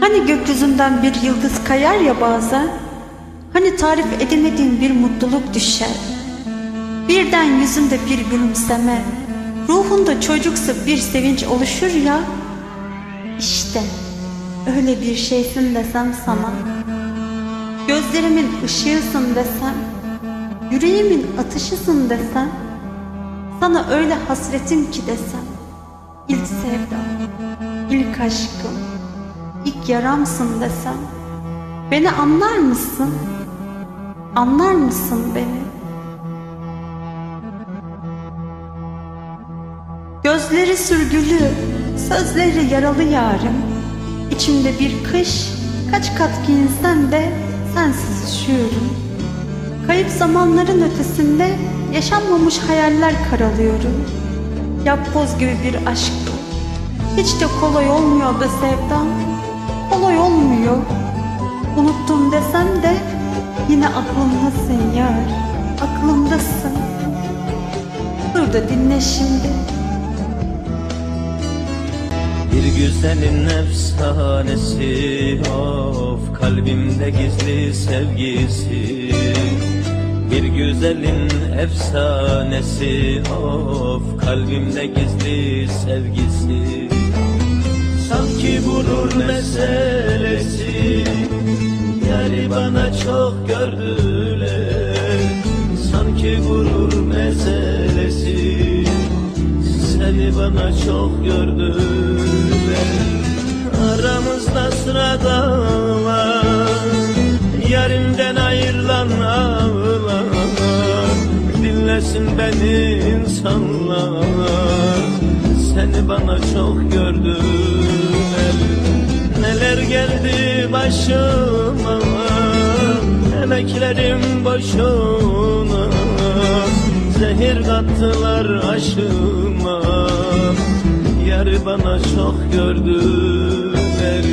Hani gökyüzünden bir yıldız kayar ya bazen? Hani tarif edemediğin bir mutluluk düşer. Birden yüzünde bir gülümseme. Ruhunda çocuksa bir sevinç oluşur ya. İşte öyle bir şeysin desem sana. Gözlerimin ışığısın desem Yüreğimin atışısın desem Sana öyle hasretim ki desem İlk sevdam, ilk aşkım İlk yaramsın desem Beni anlar mısın? Anlar mısın beni? Gözleri sürgülü, sözleri yaralı yarim İçimde bir kış, kaç kat giyinsem de sensiz üşüyorum Kayıp zamanların ötesinde yaşanmamış hayaller karalıyorum. Yapboz gibi bir aşk. Bu. Hiç de kolay olmuyor be sevdam. Kolay olmuyor. Unuttum desem de yine aklımdasın yar. Aklımdasın. Dur da dinle şimdi. Bir güzelin efsanesi of kalbimde gizli sevgisi Bir güzelin efsanesi of kalbimde gizli sevgisi. Sanki gurur meselesi Yari bana çok gördüler. Sanki gurur meselesi Seni bana çok gördüler. Aramızda Dinlesin beni insanlar. Seni bana çok gördüler. Neler geldi başıma? Emeklerim boşuna. Zehir kattılar aşıma. Yarı bana çok gördüler